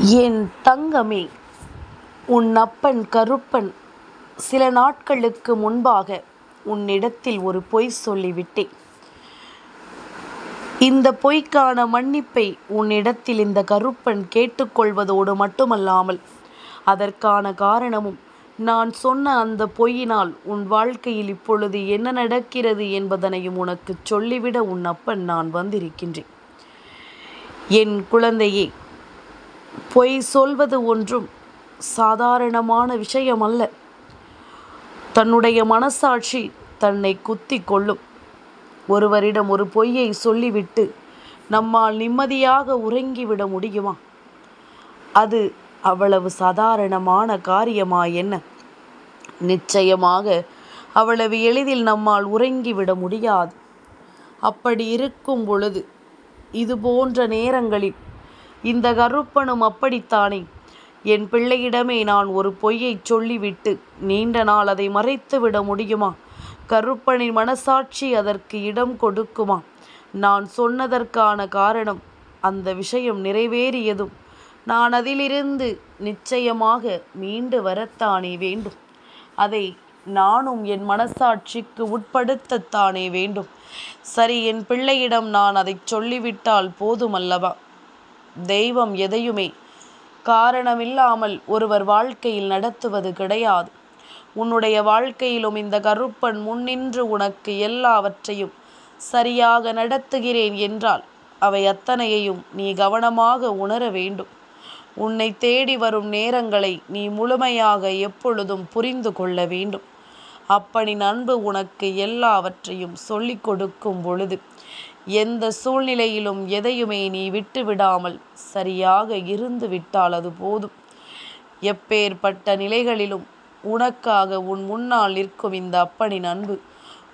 என் தங்கமே உன் அப்பன் கருப்பன் சில நாட்களுக்கு முன்பாக உன்னிடத்தில் ஒரு பொய் சொல்லிவிட்டேன். இந்த பொய்க்கான மன்னிப்பை உன்னிடத்தில் இந்த கருப்பன் கேட்டுக்கொள்வதோடு மட்டுமல்லாமல் அதற்கான காரணமும் நான் சொன்ன அந்த பொய்யினால் உன் வாழ்க்கையில் இப்பொழுது என்ன நடக்கிறது என்பதனையும் உனக்கு சொல்லிவிட உன் அப்பன் நான் வந்திருக்கின்றேன். என் குழந்தையே பொய் சொல்வது ஒன்றும் சாதாரணமான விஷயம் அல்ல தன்னுடைய மனசாட்சி தன்னை குத்தி கொள்ளும். ஒருவரிடம் ஒரு பொய்யை சொல்லிவிட்டு நம்மால் நிம்மதியாக உறங்கிவிட முடியுமா? அது அவ்வளவு சாதாரணமான காரியமா என்ன? நிச்சயமாக அவ்வளவு எளிதில் நம்மால் உறங்கிவிட முடியாது. அப்படி இருக்கும் பொழுது இது போன்ற நேரங்களில் இந்த கருப்பனும் அப்படித்தானே? என் பிள்ளையிடமே நான் ஒரு பொய்யை சொல்லிவிட்டு நீண்ட நாள் அதை மறைத்து விட முடியுமா? கருப்பனின் மனசாட்சி அதற்கு இடம் கொடுக்குமா? நான் சொன்னதற்கான காரணம் அந்த விஷயம் நிறைவேறியதும் நான் அதிலிருந்து நிச்சயமாக மீண்டு வரத்தானே வேண்டும். அதை நானும் என் மனசாட்சிக்கு உட்படுத்தத்தானே வேண்டும். சரி என் பிள்ளையிடம் நான் அதை சொல்லிவிட்டால் போதுமல்லவா? தெய்வம் எதையுமே காரணமில்லாமல் ஒருவர் வாழ்க்கையில் நடத்துவது கிடையாது. உன்னுடைய வாழ்க்கையிலும் இந்த கருப்பன் முன்னின்று உனக்கு எல்லாவற்றையும் சரியாக நடத்துகிறேன் என்றால் அவை அத்தனையையும் நீ கவனமாக உணர வேண்டும். உன்னை தேடி வரும் நேரங்களை நீ முழுமையாக எப்பொழுதும் புரிந்து கொள்ள வேண்டும். அப்பனின் அன்பு உனக்கு எல்லாவற்றையும் சொல்லிக் கொடுக்கும் பொழுது எந்த சூழ்நிலையிலும் எதையுமே நீ விட்டு விடாமல் சரியாக இருந்து விட்டால் அது போதும். எப்பேற்பட்ட நிலைகளிலும் உனக்காக உன் முன்னால் நிற்கும் இந்த அப்பனின் அன்பு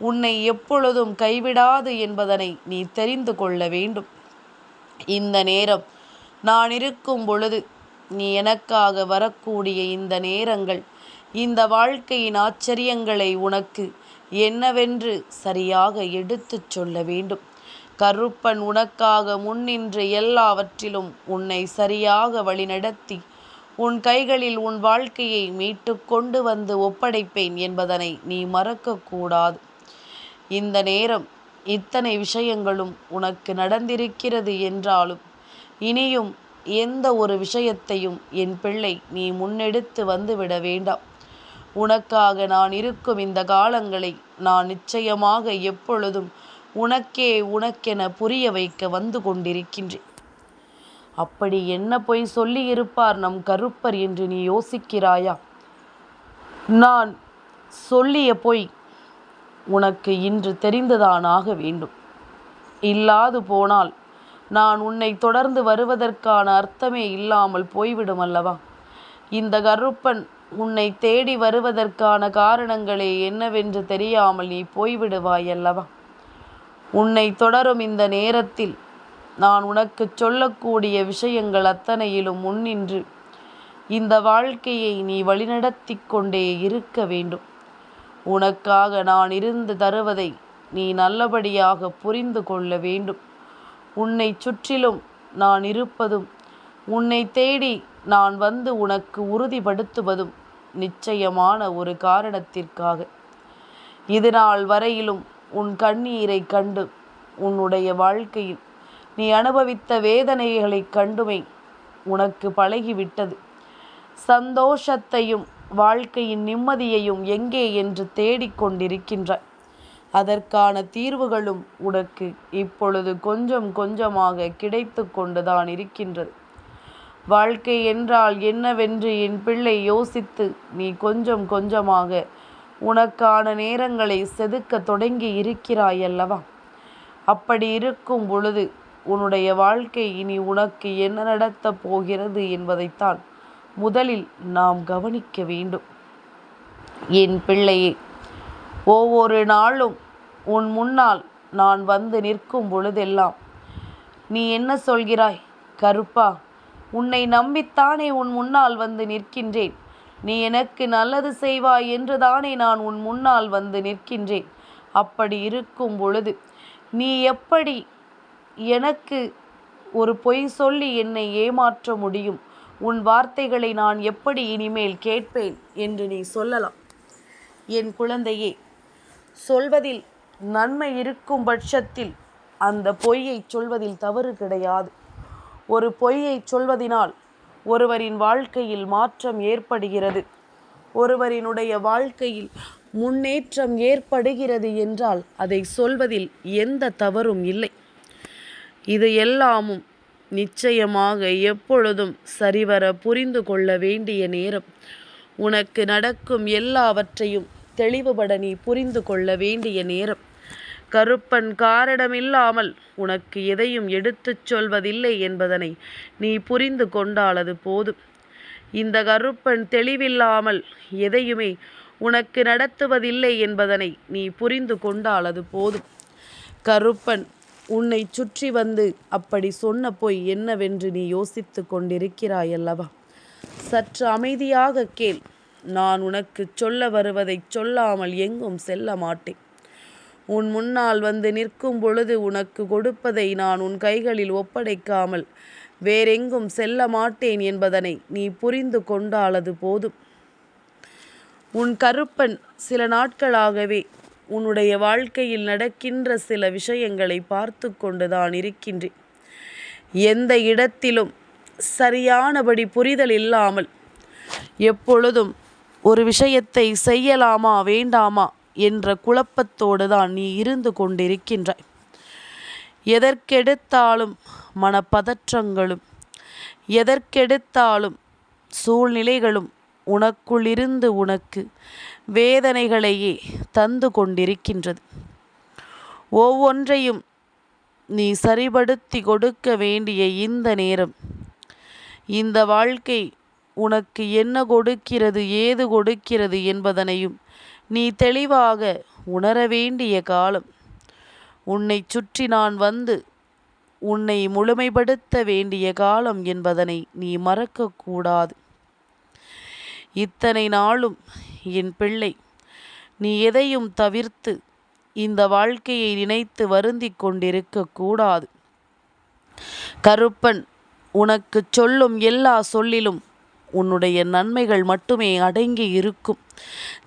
உன்னை எப்பொழுதும் கைவிடாது என்பதனை நீ தெரிந்து கொள்ள வேண்டும். இந்த நேரம் நான் இருக்கும் பொழுது நீ எனக்காக வரக்கூடிய இந்த நேரங்கள் இந்த வாழ்க்கையின் ஆச்சரியங்களை உனக்கு என்னவென்று சரியாக எடுத்துச் சொல்ல வேண்டும். கருப்பன் உனக்காக முன்னின்று எல்லாவற்றிலும் உன்னை சரியாக வழிநடத்தி உன் கைகளில் உன் வாழ்க்கையை மீட்டு கொண்டு வந்து ஒப்படைப்பேன் என்பதனை நீ மறக்கக்கூடாது இந்த நேரம் இத்தனை விஷயங்களும் உனக்கு நடந்திருக்கிறது என்றாலும் இனியும் எந்த ஒரு விஷயத்தையும் என் பிள்ளை நீ முன்னெடுத்து வந்துவிட வேண்டாம். உனக்காக நான் இருக்கும் இந்த காலங்களை நான் நிச்சயமாக எப்பொழுதும் உனக்கே உனக்கென புரிய வைக்க வந்து கொண்டிருக்கின்றேன். அப்படி என்ன பொய் சொல்லியிருப்பார் நம் கருப்பர் என்று நீ யோசிக்கிறாயா? நான் சொல்லிய பொய் உனக்கு இன்று தெரிந்துதானாக வேண்டும். இல்லாது போனால் நான் உன்னை தொடர்ந்து வருவதற்கான அர்த்தமே இல்லாமல் போய்விடும் அல்லவா? இந்த கருப்பன் உன்னை தேடி வருவதற்கான காரணங்களே என்னவென்று தெரியாமல் நீ போய்விடுவாய் அல்லவா உன்னை தொடரும் இந்த நேரத்தில் நான் உனக்கு சொல்லக்கூடிய விஷயங்கள் அத்தனையிலும் முன்னின்று இந்த வாழ்க்கையை நீ வழிநடத்தி கொண்டே இருக்க வேண்டும். உனக்காக நான் இருந்து தருவதை நீ நல்லபடியாக புரிந்து கொள்ள வேண்டும். உன்னை சுற்றிலும் நான் இருப்பதும் உன்னை தேடி நான் வந்து உனக்கு உறுதிப்படுத்துவதும் நிச்சயமான ஒரு காரணத்திற்காக. இது நாள் வரையிலும் உன் கண்ணீரை கண்டு உன்னுடைய வாழ்க்கையில் நீ அனுபவித்த வேதனைகளைக் கண்டுமே உனக்கு பழகிவிட்டது. சந்தோஷத்தையும் வாழ்க்கையின் நிம்மதியையும் எங்கே என்று தேடிக்கொண்டிருக்கின்றாய் அதற்கான தீர்வுகளும் உனக்கு இப்பொழுது கொஞ்சம் கொஞ்சமாக கிடைத்து கொண்டுதான் இருக்கின்றது. வாழ்க்கை என்றால் என்னவென்று என் பிள்ளை யோசித்து நீ கொஞ்சம் கொஞ்சமாக உனக்கான நேரங்களை செதுக்க தொடங்கி இருக்கிறாய் அல்லவா அப்படி இருக்கும் பொழுது உன்னுடைய வாழ்க்கை இனி உனக்கு என்ன நடத்தப் போகிறது என்பதைத்தான் முதலில் நாம் கவனிக்க வேண்டும். என் பிள்ளையே ஒவ்வொரு நாளும் உன் முன்னால் நான் வந்து நிற்கும் பொழுதெல்லாம் நீ என்ன சொல்கிறாய்? கருப்பா உன்னை நம்பித்தானே உன் முன்னால் வந்து நிற்கின்றேன். நீ எனக்கு நல்லது செய்வாய் என்று தானே நான் உன் முன்னால் வந்து நிற்கின்றேன். அப்படி இருக்கும் பொழுது நீ எப்படி எனக்கு ஒரு பொய் சொல்லி என்னை ஏமாற்ற முடியும்? உன் வார்த்தைகளை நான் எப்படி இனிமேல் கேட்பேன் என்று நீ சொல்லலாம். என் குழந்தையே சொல்வதில் நன்மை இருக்கும் பட்சத்தில் அந்த பொய்யை சொல்வதில் தவறு கிடையாது. ஒரு பொய்யை சொல்வதினால் ஒருவரின் வாழ்க்கையில் மாற்றம் ஏற்படுகிறது. ஒருவரினுடைய வாழ்க்கையில் முன்னேற்றம் ஏற்படுகிறது என்றால் அதை சொல்வதில் எந்த தவறும் இல்லை. இது எல்லாமும் நிச்சயமாக எப்பொழுதும் சரிவர புரிந்து கொள்ள வேண்டிய நேரம். உனக்கு நடக்கும் எல்லாவற்றையும் தெளிவுபட நீ புரிந்து கொள்ள வேண்டிய நேரம். கருப்பன் காரணமில்லாமல் உனக்கு எதையும் எடுத்துச் சொல்வதில்லை என்பதனை நீ புரிந்து கொண்டாலது போதும் இந்த கருப்பன் தெளிவில்லாமல் எதையுமே உனக்கு நடத்துவதில்லை என்பதனை நீ புரிந்து கொண்டாலது போதும். கருப்பன் உன்னை சுற்றி வந்து அப்படி சொன்ன பொய் என்னவென்று நீ யோசித்து கொண்டிருக்கிறாய் அல்லவா சற்று அமைதியாக கேள். நான் உனக்கு சொல்ல வருவதைச் சொல்லாமல் எங்கும் செல்ல மாட்டேன். உன் முன்னால் வந்து நிற்கும் பொழுது உனக்கு கொடுப்பதை நான் உன் கைகளில் ஒப்படைக்காமல் வேறெங்கும் செல்ல மாட்டேன் என்பதனை நீ புரிந்து கொண்டாலது போதும். உன் கருப்பன் சில நாட்களாகவே உன்னுடைய வாழ்க்கையில் நடக்கின்ற சில விஷயங்களை பார்த்து கொண்டுதான் இருக்கின்றேன். எந்த இடத்திலும் சரியானபடி புரிதல் இல்லாமல் எப்பொழுதும் ஒரு விஷயத்தை செய்யலாமா வேண்டாமா என்ற குழப்பத்தோடு தான் நீ இருந்து கொண்டிருக்கின்றாய். எதற்கெடுத்தாலும் மனப்பதற்றங்களும் எதற்கெடுத்தாலும் சூழ்நிலைகளும் உனக்குள்ளிருந்து உனக்கு வேதனைகளையே தந்து கொண்டிருக்கின்றது. ஒவ்வொன்றையும் நீ சரிபடுத்தி கொடுக்க வேண்டிய இந்த நேரம் இந்த வாழ்க்கை உனக்கு என்ன கொடுக்கிறது ஏது கொடுக்கிறது என்பதனையும் நீ தெளிவாக உணர வேண்டிய காலம். உன்னை சுற்றி நான் வந்து உன்னை முழுமைப்படுத்த வேண்டிய காலம் என்பதனை நீ மறக்கக்கூடாது இத்தனை நாளும் என் பிள்ளை நீ எதையும் தவிர்த்து இந்த வாழ்க்கையை நினைத்து வருந்திக் கொண்டிருக்க கூடாது. கருப்பன் உனக்கு சொல்லும் எல்லா சொல்லிலும் உன்னுடைய நன்மைகள் மட்டுமே அடங்கி இருக்கும்.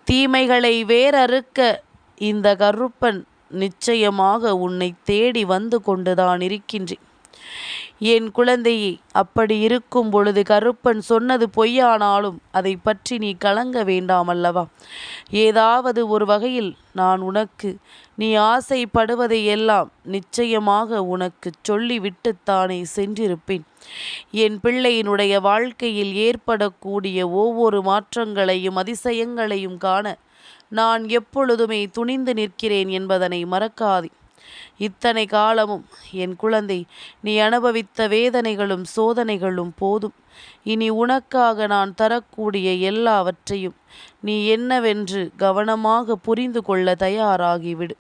தீமைகளை வேறறுக்க இந்த கருப்பன் நிச்சயமாக உன்னை தேடி வந்து கொண்டுதான் இருக்கின்றேன். என் குழந்தையே அப்படி இருக்கும் பொழுது கருப்பன் சொன்னது பொய்யானாலும் அதை பற்றி நீ கலங்க வேண்டாம் அல்லவா ஏதாவது ஒரு வகையில் நான் உனக்கு நீ ஆசைப்படுவதை எல்லாம் நிச்சயமாக உனக்கு சொல்லிவிட்டுத்தானே சென்றிருப்பேன். என் பிள்ளையினுடைய வாழ்க்கையில் ஏற்படக்கூடிய ஒவ்வொரு மாற்றங்களையும் அதிசயங்களையும் காண நான் எப்பொழுதுமே துணிந்து நிற்கிறேன் என்பதனை மறக்காதே. இத்தனை காலமும் என் குழந்தை நீ அனுபவித்த வேதனைகளும் சோதனைகளும் போதும். இனி உனக்காக நான் தரக்கூடிய எல்லாவற்றையும் நீ என்னவென்று கவனமாக புரிந்து கொள்ள தயாராகிவிடு.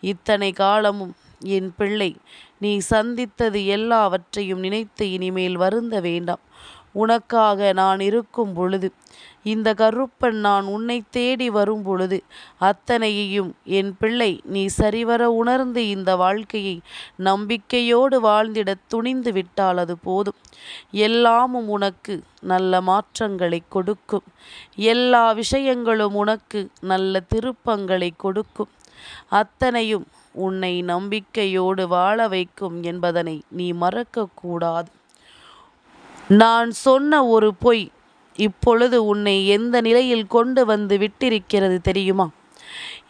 இத்தனை காலமும் என் பிள்ளை நீ சந்தித்தது எல்லாவற்றையும் நினைத்து இனிமேல் வருந்த வேண்டாம். உனக்காக நான் இருக்கும் பொழுது. இந்த கருப்பன் நான் உன்னை தேடி வரும் பொழுது. அத்தனையையும் என் பிள்ளை நீ சரிவர உணர்ந்து இந்த வாழ்க்கையை நம்பிக்கையோடு வாழ்ந்திட துணிந்து விட்டால் அது போதும். எல்லாமும் உனக்கு நல்ல மாற்றங்களை கொடுக்கும். எல்லா விஷயங்களும் உனக்கு நல்ல திருப்பங்களை கொடுக்கும். அத்தனையும் உன்னை நம்பிக்கையோடு வாழ வைக்கும் என்பதனை நீ மறக்கக்கூடாது. நான் சொன்ன ஒரு பொய் இப்பொழுது உன்னை எந்த நிலையில் கொண்டு வந்து விட்டிருக்கிறது தெரியுமா?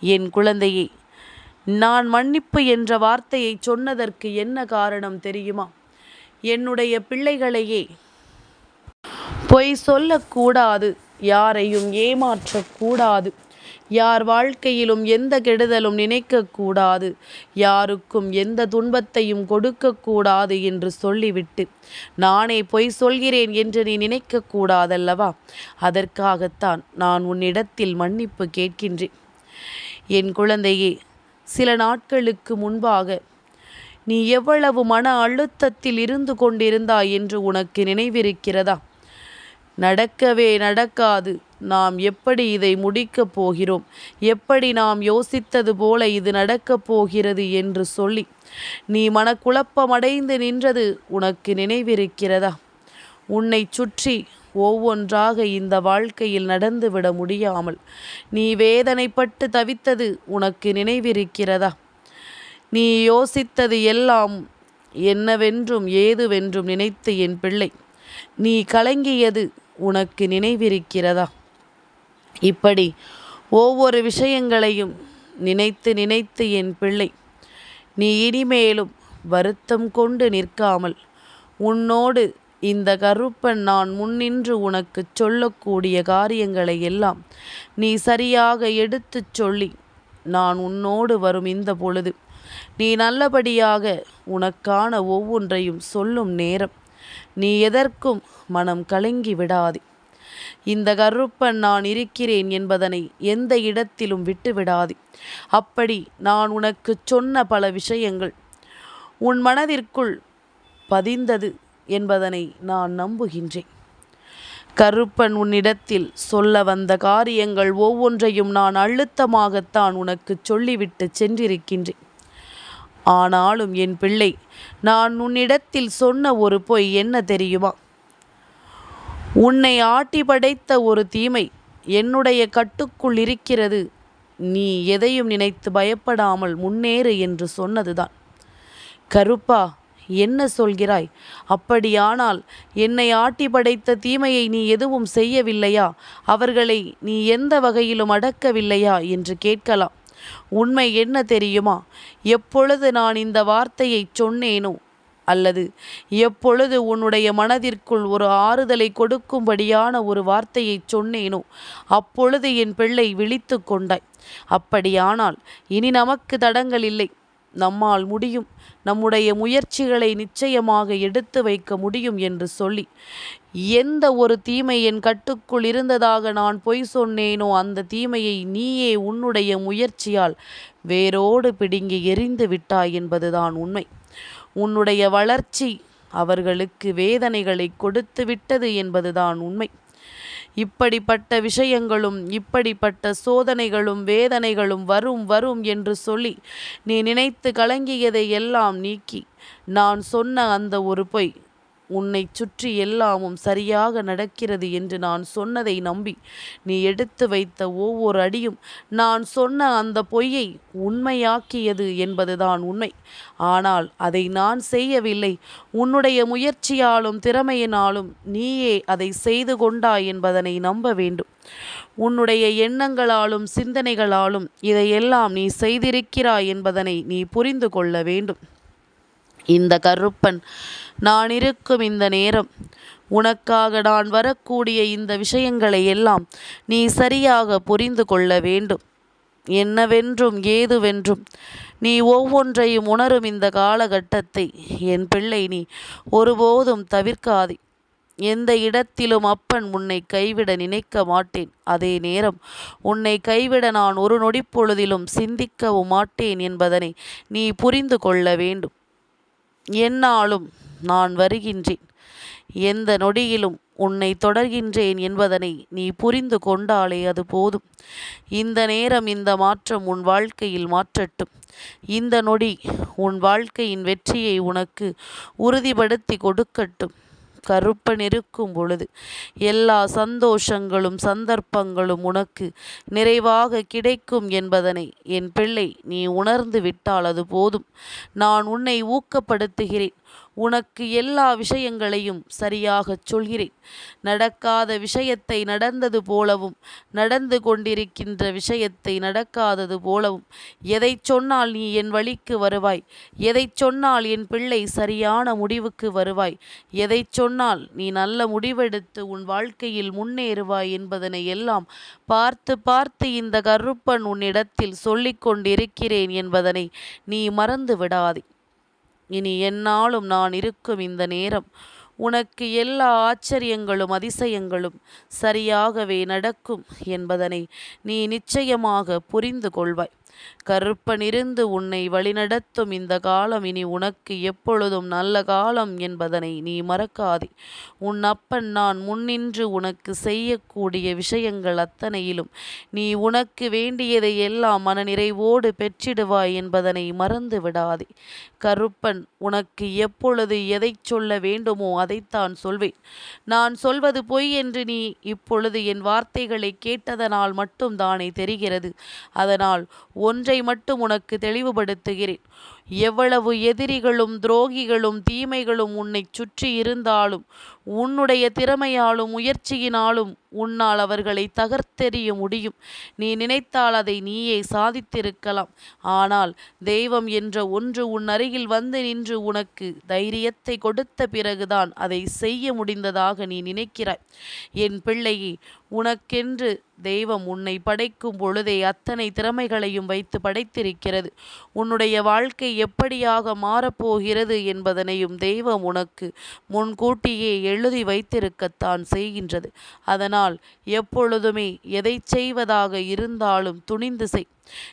என் குழந்தையே நான் மன்னிப்பு என்ற வார்த்தையை சொன்னதற்கு என்ன காரணம் தெரியுமா? என்னுடைய பிள்ளைகளையே பொய் சொல்லக்கூடாது யாரையும் ஏமாற்றக்கூடாது. யார் வாழ்க்கையிலும் எந்த கெடுதலும் நினைக்கக்கூடாது. யாருக்கும் எந்த துன்பத்தையும் கொடுக்கக்கூடாது என்று சொல்லிவிட்டு நானே பொய் சொல்கிறேன் என்று நீ நினைக்கக்கூடாதல்லவா? அதற்காகத்தான் நான் உன்னிடத்தில் மன்னிப்பு கேட்கின்றேன். என் குழந்தையே சில நாட்களுக்கு முன்பாக நீ எவ்வளவு மன அழுத்தத்தில் இருந்து கொண்டிருந்தாய் என்று உனக்கு நினைவிருக்கிறதா? நடக்கவே நடக்காது. நாம் எப்படி இதை முடிக்கப் போகிறோம்? எப்படி நாம் யோசித்தது போல இது நடக்கப் போகிறது என்று சொல்லி நீ மனக்குழப்பமடைந்து நின்றது உனக்கு நினைவிருக்கிறதா? உன்னைச் சுற்றி ஒவ்வொன்றாக இந்த வாழ்க்கையில் நடந்துவிட முடியாமல் நீ வேதனைப்பட்டு தவித்தது உனக்கு நினைவிருக்கிறதா? நீ யோசித்தது எல்லாம் என்னவென்றும் ஏதுவென்றும் நினைத்து என் பிள்ளை நீ கலங்கியது உனக்கு நினைவிருக்கிறதா? இப்படி ஒவ்வொரு விஷயங்களையும் நினைத்து நினைத்து என் பிள்ளை நீ இனிமேலும் வருத்தம் கொண்டு நிற்காமல் உன்னோடு இந்த கருப்பன் நான் முன்னின்று உனக்குச் சொல்லக்கூடிய காரியங்களை எல்லாம் நீ சரியாக எடுத்துச் சொல்லி நான் உன்னோடு வரும் இந்த பொழுது நீ நல்லபடியாக உனக்கான ஒவ்வொன்றையும் சொல்லும் நேரம் நீ எதற்கும் மனம் கலங்கி விடாதே. இந்த கருப்பன் நான் இருக்கிறேன் என்பதனை எந்த இடத்திலும் விட்டுவிடாதே. அப்படி நான் உனக்கு சொன்ன பல விஷயங்கள் உன் மனதிற்குள் பதிந்தது என்பதனை நான் நம்புகின்றேன். கருப்பன் உன்னிடத்தில் சொல்ல வந்த காரியங்கள் ஒவ்வொன்றையும் நான் அழுத்தமாகத்தான் உனக்கு சொல்லிவிட்டு சென்றிருக்கின்றேன். ஆனாலும் என் பிள்ளை நான் உன்னிடத்தில் சொன்ன ஒரு பொய் என்ன தெரியுமா? உன்னை ஆட்டி படைத்த ஒரு தீமை என்னுடைய கட்டுக்குள் இருக்கிறது. நீ எதையும் நினைத்து பயப்படாமல் முன்னேறு என்று சொன்னதுதான். கருப்பா என்ன சொல்கிறாய்? அப்படியானால் என்னை ஆட்டி படைத்த தீமையை நீ எதுவும் செய்யவில்லையா? அவர்களை நீ எந்த வகையிலும் அடக்கவில்லையா? என்று கேட்கலாம். உண்மை என்ன தெரியுமா? எப்பொழுது நான் இந்த வார்த்தையை சொன்னேனோ அல்லது எப்பொழுது உன்னுடைய மனதிற்குள் ஒரு ஆறுதலை கொடுக்கும்படியான ஒரு வார்த்தையை சொன்னேனோ அப்பொழுது என் பிள்ளை விழித்து கொண்டாய். அப்படியானால் இனி நமக்கு தடங்கள் இல்லை. நம்மால் முடியும். நம்முடைய முயற்சிகளை நிச்சயமாக எடுத்து வைக்க முடியும் என்று சொல்லி எந்த ஒரு தீமை என் கட்டுக்குள் இருந்ததாக நான் பொய் சொன்னேனோ அந்த தீமையை நீயே உன்னுடைய முயற்சியால் வேரோடு பிடுங்கி எரிந்து விட்டாய் என்பதுதான் உண்மை. உன்னுடைய வளர்ச்சி அவர்களுக்கு வேதனைகளை கொடுத்து விட்டது என்பதுதான் உண்மை. இப்படிப்பட்ட விஷயங்களும் இப்படிப்பட்ட சோதனைகளும் வேதனைகளும் வரும் வரும் என்று சொல்லி நீ நினைத்து கலங்கியதை எல்லாம் நீக்கி நான் சொன்ன அந்த ஒரு பொய் உன்னை சுற்றி எல்லாமும் சரியாக நடக்கிறது என்று நான் சொன்னதை நம்பி நீ எடுத்து வைத்த ஒவ்வொரு அடியும் நான் சொன்ன அந்த பொய்யை உண்மையாக்கியது என்பதுதான் உண்மை. ஆனால் அதை நான் செய்யவில்லை. உன்னுடைய முயற்சியாலும் திறமையினாலும் நீயே அதை செய்து கொண்டாய் என்பதனை நம்ப வேண்டும். உன்னுடைய எண்ணங்களாலும் சிந்தனைகளாலும் இதையெல்லாம் நீ செய்திருக்கிறாய் என்பதனை நீ புரிந்து கொள்ள வேண்டும். இந்த கருப்பன் நான் இருக்கும் இந்த நேரம். உனக்காக நான் வரக்கூடிய இந்த விஷயங்களை எல்லாம் நீ சரியாக புரிந்து கொள்ள வேண்டும். என்னவென்றும் ஏதுவென்றும். நீ ஒவ்வொன்றையும் உணரும் இந்த காலகட்டத்தை. என் பிள்ளை நீ ஒருபோதும் தவிர்க்காதே. எந்த இடத்திலும் அப்பன் உன்னை கைவிட நினைக்க மாட்டேன். அதே நேரம் உன்னை கைவிட நான் ஒரு நொடிப்பொழுதிலும் சிந்திக்கவும் மாட்டேன் என்பதனை நீ புரிந்து கொள்ள வேண்டும். என்னாலும் நான் வருகின்றேன். எந்த நொடியிலும் உன்னை தொடர்கின்றேன் என்பதனை நீ புரிந்து கொண்டாலே அது போதும். இந்த நேரம் இந்த மாற்றம் உன் வாழ்க்கையில் மாற்றட்டும். இந்த நொடி உன் வாழ்க்கையின் வெற்றியை உனக்கு உறுதிப்படுத்தி கொடுக்கட்டும். கருப்பனிருக்கும் பொழுது எல்லா சந்தோஷங்களும் சந்தர்ப்பங்களும் உனக்கு நிறைவாக கிடைக்கும் என்பதனை என் பிள்ளை நீ உணர்ந்து விட்டால் அது போதும். நான் உன்னை ஊக்கப்படுத்துகிறேன். உனக்கு எல்லா விஷயங்களையும் சரியாகச் சொல்கிறேன். நடக்காத விஷயத்தை நடந்தது போலவும் நடந்து கொண்டிருக்கின்ற விஷயத்தை நடக்காதது போலவும் எதை சொன்னால் நீ என் வழிக்கு வருவாய் எதை சொன்னால் என் பிள்ளை சரியான முடிவுக்கு வருவாய் எதை சொன்னால் நீ நல்ல முடிவெடுத்து உன் வாழ்க்கையில் முன்னேறுவாய் என்பதனை எல்லாம் பார்த்து பார்த்து இந்த கருப்பன் உன்னிடத்தில் சொல்லிக் கொண்டிருக்கிறேன் என்பதனை நீ மறந்து விடாதே இனி என்னாலும் நான் இருக்கும் இந்த நேரம். உனக்கு எல்லா ஆச்சரியங்களும் அதிசயங்களும் சரியாகவே நடக்கும் என்பதனை நீ நிச்சயமாக புரிந்து கொள்வாய். கருப்பனிருந்து உன்னை வழிநடத்தும் இந்த காலம் இனி உனக்கு எப்பொழுதும் நல்ல காலம் என்பதனை நீ மறக்காதே. உன் அப்பன் நான் முன்னின்று உனக்கு செய்யக்கூடிய விஷயங்கள் அத்தனையிலும் நீ உனக்கு வேண்டியதை எல்லாம் மனநிறைவோடு பெற்றிடுவாய் என்பதனை மறந்து விடாதே. கருப்பன் உனக்கு எப்பொழுது எதை சொல்ல வேண்டுமோ அதைத்தான் சொல்வேன். நான் சொல்வது பொய் என்று நீ இப்பொழுது என் வார்த்தைகளை கேட்டதனால் மட்டும் தானே தெரிகிறது. அதனால் ஒன்றை மட்டும் உனக்கு தெளிவுபடுத்துகிறேன். எவ்வளவு எதிரிகளும் துரோகிகளும் தீமைகளும் உன்னை சுற்றி இருந்தாலும் உன்னுடைய திறமையாலும் முயற்சியினாலும் உன்னால் அவர்களை தகர்த்தெறிய முடியும். நீ நினைத்தால் அதை நீயே சாதித்திருக்கலாம். ஆனால் தெய்வம் என்ற ஒன்று உன் அருகில் வந்து நின்று உனக்கு தைரியத்தை கொடுத்த பிறகுதான் அதை செய்ய முடிந்ததாக நீ நினைக்கிறாய். என் பிள்ளையே உனக்கென்று தெய்வம் உன்னை படைக்கும் பொழுதே அத்தனை திறமைகளையும் வைத்து படைத்திருக்கிறது. உன்னுடைய வாழ்க்கை எப்படியாக மாறப்போகிறது என்பதனையும் தெய்வம் உனக்கு முன்கூட்டியே எழுதி வைத்திருக்கத்தான் செய்கின்றது. அதனால் எப்பொழுதுமே எதை செய்வதாக இருந்தாலும் துணிந்து செய்.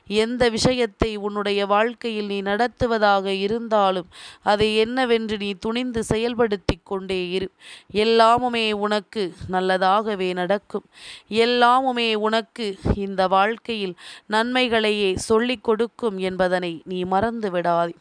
எந்த விஷயத்தை உன்னுடைய வாழ்க்கையில் நீ நடத்துவதாக இருந்தாலும் அதை என்னவென்று நீ துணிந்து செயல்படுத்தி கொண்டே இரு. எல்லாமுமே உனக்கு நல்லதாகவே நடக்கும். எல்லாமுமே உனக்கு இந்த வாழ்க்கையில் நன்மைகளையே சொல்லிக் கொடுக்கும் என்பதனை நீ மறந்து விடாதே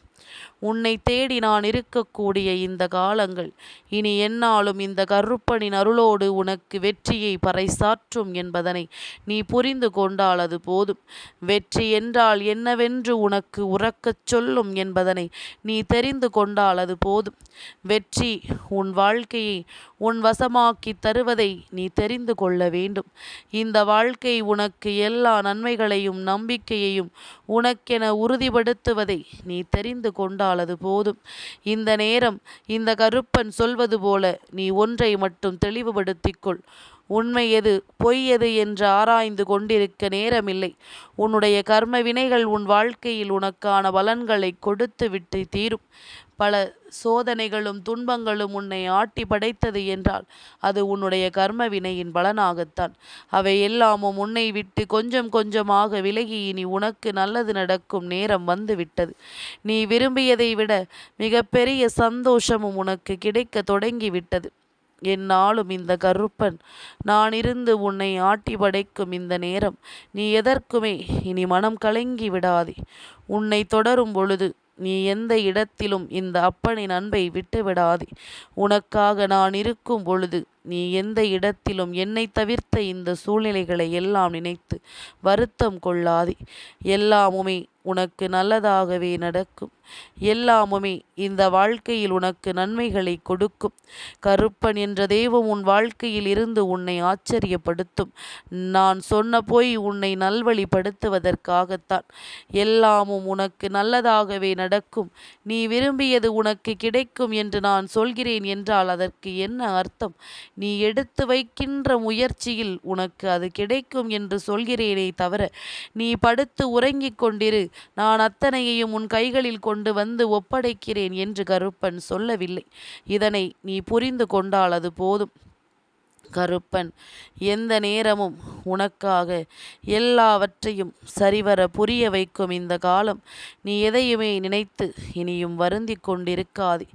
உன்னை தேடி நான் இருக்கக்கூடிய இந்த காலங்கள். இனி என்னாலும் இந்த கருப்பனின் அருளோடு உனக்கு வெற்றியை பறைசாற்றும் என்பதனை நீ புரிந்து கொண்டால் அது போதும். வெற்றி என்றால் என்னவென்று உனக்கு உறக்கச் சொல்லும் என்பதனை நீ தெரிந்து கொண்டால் அது போதும். வெற்றி உன் வாழ்க்கையை உன் வசமாக்கி தருவதை நீ தெரிந்து கொள்ள வேண்டும். இந்த வாழ்க்கை உனக்கு எல்லா நன்மைகளையும் நம்பிக்கையையும் உனக்கென உறுதிப்படுத்துவதை நீ தெரிந்து கொண்டால் அது போதும். இந்த நேரம் இந்த கருப்பன் சொல்வது போல நீ ஒன்றை மட்டும் தெளிவுபடுத்திக்கொள். உண்மை எது? பொய் எது என்று ஆராய்ந்து கொண்டிருக்க நேரமில்லை. உன்னுடைய கர்ம வினைகள் உன் வாழ்க்கையில் உனக்கான பலன்களை கொடுத்து விட்டு தீரும். பல சோதனைகளும் துன்பங்களும் உன்னை ஆட்டி படைத்தது என்றால் அது உன்னுடைய கர்ம வினையின் பலனாகத்தான். அவை எல்லாமும் உன்னை விட்டு கொஞ்சம் கொஞ்சமாக விலகி இனி உனக்கு நல்லது நடக்கும் நேரம் வந்துவிட்டது. நீ விரும்பியதை விட மிகப்பெரிய சந்தோஷமும் உனக்கு கிடைக்க தொடங்கிவிட்டது. என்னாலும் இந்த கருப்பன் நான் இருந்து உன்னை ஆட்டி படைக்கும் இந்த நேரம் நீ எதற்குமே இனி மனம் கலங்கி விடாதே. உன்னை தொடரும் பொழுது நீ எந்த இடத்திலும் இந்த அப்பனின் அன்பை விட்டுவிடாதே. உனக்காக நான் இருக்கும் பொழுது நீ எந்த இடத்திலும் என்னை தவிர்த்த இந்த சூழ்நிலைகளை எல்லாம் நினைத்து வருத்தம் கொள்ளாதே. எல்லாமுமே உனக்கு நல்லதாகவே நடக்கும். எல்லாமுமே இந்த வாழ்க்கையில் உனக்கு நன்மைகளை கொடுக்கும். கருப்பன் என்ற தெய்வம் உன் வாழ்க்கையில் இருந்து உன்னை ஆச்சரியப்படுத்தும். நான் சொன்ன போய் உன்னை நல்வழிப்படுத்துவதற்காகத்தான். எல்லாமும் உனக்கு நல்லதாகவே நடக்கும். நீ விரும்பியது உனக்கு கிடைக்கும் என்று நான் சொல்கிறேன் என்றால் அதற்கு என்ன அர்த்தம்? நீ எடுத்து வைக்கின்ற முயற்சியில் உனக்கு அது கிடைக்கும் என்று சொல்கிறேனே தவிர நீ படுத்து உறங்கிக் கொண்டிரு. நான் அத்தனையையும் உன் கைகளில் கொண்டு வந்து ஒப்படைக்கிறேன் என்று கருப்பன் சொல்லவில்லை. இதனை நீ புரிந்து கொண்டால் அது போதும். கருப்பன். எந்த நேரமும் உனக்காக எல்லாவற்றையும் சரிவர புரிய வைக்கும் இந்த காலம் நீ எதையுமே நினைத்து இனியும் வருந்தி கொண்டிருக்காதே.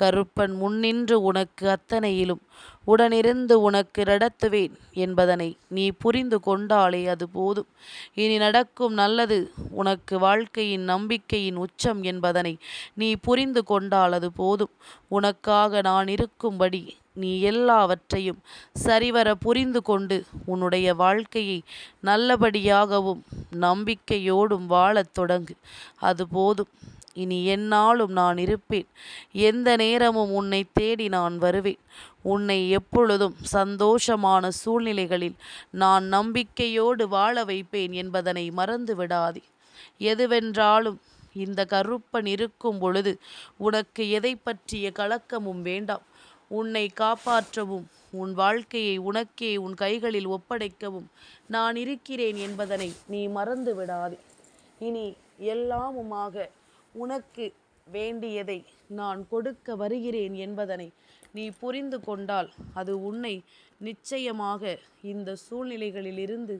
கருப்பன் முன்னின்று உனக்கு அத்தனையிலும் உடனிருந்து உனக்கு நடத்துவேன் என்பதனை நீ புரிந்து கொண்டாலே அது போதும். இனி நடக்கும் நல்லது உனக்கு வாழ்க்கையின் நம்பிக்கையின் உச்சம் என்பதனை நீ புரிந்து கொண்டால் அது போதும். உனக்காக நான் இருக்கும்படி நீ எல்லாவற்றையும் சரிவர புரிந்து கொண்டு உன்னுடைய வாழ்க்கையை நல்லபடியாகவும் நம்பிக்கையோடும் வாழத் தொடங்கு. அது போதும். இனி என்னாலும் நான் இருப்பேன். எந்த நேரமும் உன்னை தேடி நான் வருவேன். உன்னை எப்பொழுதும் சந்தோஷமான சூழ்நிலைகளில் நான் நம்பிக்கையோடு வாழ வைப்பேன் என்பதனை மறந்து விடாதே. எதுவென்றாலும் இந்த கருப்பன் இருக்கும் பொழுது உனக்கு எதை பற்றிய கலக்கமும் வேண்டாம். உன்னை காப்பாற்றவும் உன் வாழ்க்கையை உனக்கே உன் கைகளில் ஒப்படைக்கவும் நான் இருக்கிறேன் என்பதனை நீ மறந்து விடாதே இனி எல்லாமுமாக உனக்கு வேண்டியதை நான் கொடுக்க வருகிறேன் என்பதனை நீ புரிந்து கொண்டால் அது உன்னை நிச்சயமாக இந்த சூழ்நிலைகளிலிருந்து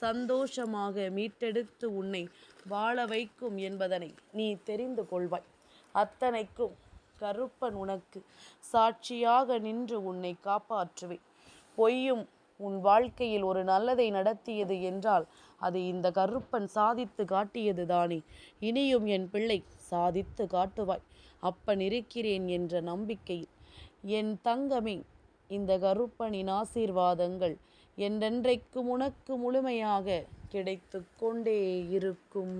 சந்தோஷமாக மீட்டெடுத்து உன்னை வாழ வைக்கும் என்பதனை நீ தெரிந்து கொள்வாய். அத்தனைக்கும் கருப்பன் உனக்கு சாட்சியாக நின்று உன்னை காப்பாற்றுவேன் பொய்யும் உன் வாழ்க்கையில் ஒரு நல்லதை நடத்தியது என்றால் அது இந்த கருப்பன் சாதித்து காட்டியது தானே. இனியும் என் பிள்ளை சாதித்து காட்டுவாய். அப்பன் இருக்கிறேன் என்ற நம்பிக்கையில். என் தங்கமே இந்த கருப்பனின் ஆசீர்வாதங்கள் என்றென்றைக்கும் உனக்கு முழுமையாக கிடைத்து கொண்டே இருக்கும்.